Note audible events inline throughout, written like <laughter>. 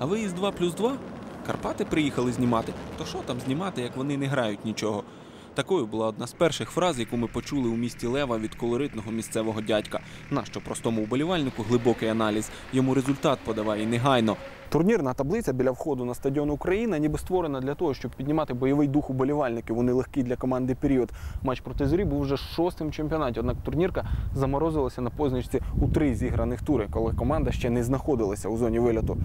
А виїзд 2 плюс 2? Карпати приїхали знімати. То що там знімати, як вони не грають нічого? Такою була одна з перших фраз, яку ми почули у місті Лева від колоритного місцевого дядька. Нащо простому вболівальнику глибокий аналіз? Йому результат подавай і негайно. Турнірна таблиця біля входу на стадіон Україна ніби створена для того, щоб піднімати бойовий дух уболівальників у нелегкий для команди період. Матч проти зорі був вже шостим чемпіонаті. Однак турнірка заморозилася на позначці у три зіграних тури, коли команда ще не знаходилася у зоні вильоту.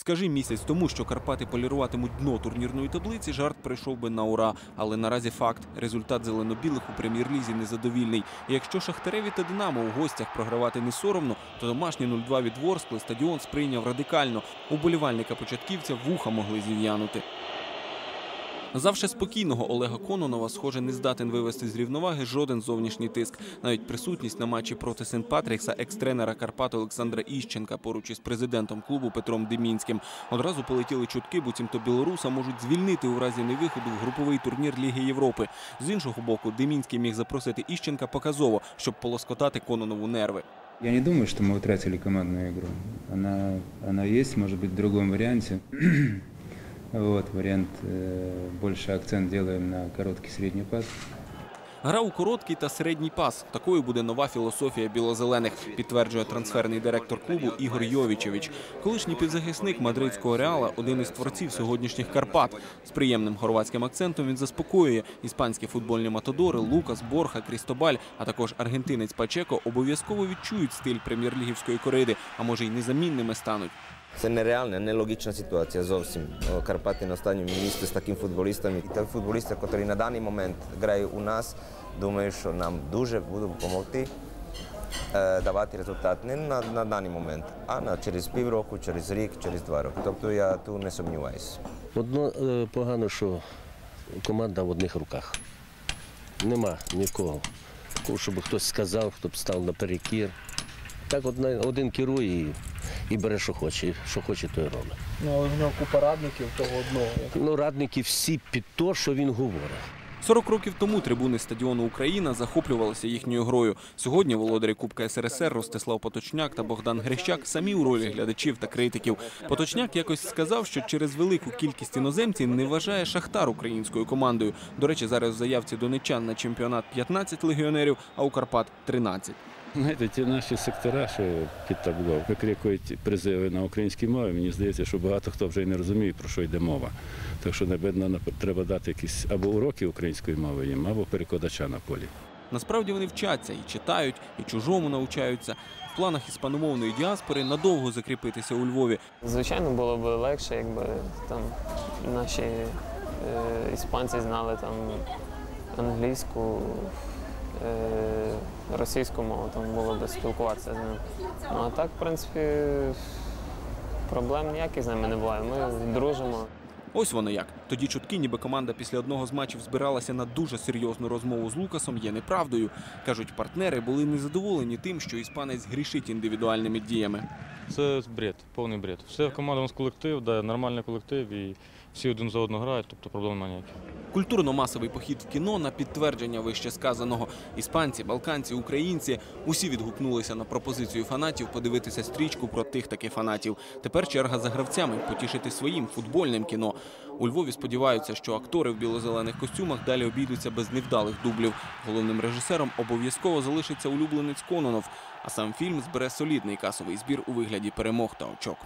Скажи місяць тому, що Карпати поліруватимуть дно турнірної таблиці, жарт прийшов би на ура. Але наразі факт результат зелено-білих у прем'єр-лізі незадовільний. І якщо Шахтареві та Динамо у гостях програвати не соромно, то домашні 0-2 від Ворскли стадіон сприйняв радикально. Уболівальника початківця вуха могли зів'янути. Завше спокійного Олега Кононова, схоже, не здатен вивести з рівноваги жоден зовнішній тиск. Навіть присутність на матчі проти Сент-Патрікса екс-тренера Карпат Олександра Іщенка поруч із президентом клубу Петром Демінським. Одразу полетіли чутки, буцімто білоруса можуть звільнити у разі невиходу в груповий турнір Ліги Європи. З іншого боку, Демінський міг запросити Іщенка показово, щоб полоскотати Кононову нерви. Я не думаю, что мы утратили командную игру. Она, она есть, может быть, в другом варианте. <clears throat> Вот, вариант, э, больше акцент делаем на короткий средний пас. Гра у короткий та середній пас. Такою буде нова філософія білозелених, підтверджує трансферний директор клубу Ігор Йовічевич. Колишній півзахисник мадридського реала, один із творців сьогоднішніх Карпат. З приємним хорватським акцентом він заспокоює іспанські футбольні матодори Лукас, Борха, Крістобаль, а також аргентинець Пачеко обов'язково відчують стиль прем'єр-лігівської кориди, а може й незамінними стануть. Це нереальна, нелогічна ситуація зовсім. Карпати на останньому місці з таким футболістами. І ті футболісти, які на даний момент грають у нас, думаю, що нам дуже будуть допомогти е, давати результат не на, на даний момент, а на через півроку, через рік, через два роки. Тобто я тут не сумніваюся. Одно е, погано, що команда в одних руках. Нема нікого. Щоб хтось сказав, хто б став наперекір. Так одна- один керує і, і бере, що хоче, і що хоче, то й робить. Ну, але в нього купа радників того одного. Ну, радники всі під те, що він говорить. 40 років тому трибуни стадіону Україна захоплювалися їхньою грою. Сьогодні володарі Кубка СРСР Ростислав Поточняк та Богдан Грищак самі у ролі глядачів та критиків. Поточняк якось сказав, що через велику кількість іноземців не вважає Шахтар українською командою. До речі, зараз в заявці донечан на чемпіонат 15 легіонерів, а у Карпат 13. Знаєте, ті наші сектора, що під табло, викрикують призиви на українській мові. Мені здається, що багато хто вже й не розуміє, про що йде мова. Так що, напевно, треба дати якісь або уроки української мови їм, або перекладача на полі. Насправді вони вчаться і читають, і чужому навчаються. В планах іспаномовної діаспори надовго закріпитися у Львові. Звичайно, було б легше, якби там наші е, іспанці знали там англійську, російську мову, там було б спілкуватися з ними. Ну а так, в принципі, проблем ніяких з ними не буває. Ми дружимо. Ось воно як. Тоді чутки, ніби команда після одного з матчів збиралася на дуже серйозну розмову з Лукасом, є неправдою. Кажуть, партнери були незадоволені тим, що іспанець грішить індивідуальними діями. Це бред, повний бред. Все команда у нас колектив, да, нормальний колектив і всі один за одного грають, тобто проблем немає ніяких. Культурно-масовий похід в кіно на підтвердження вище сказаного. Іспанці, балканці, українці усі відгукнулися на пропозицію фанатів подивитися стрічку про тих таки фанатів. Тепер черга за гравцями потішити своїм футбольним кіно. У Львові сподіваються, що актори в білозелених костюмах далі обійдуться без невдалих дублів. Головним режисером обов'язково залишиться улюбленець Кононов, а сам фільм збере солідний касовий збір у вигляді перемог та очок.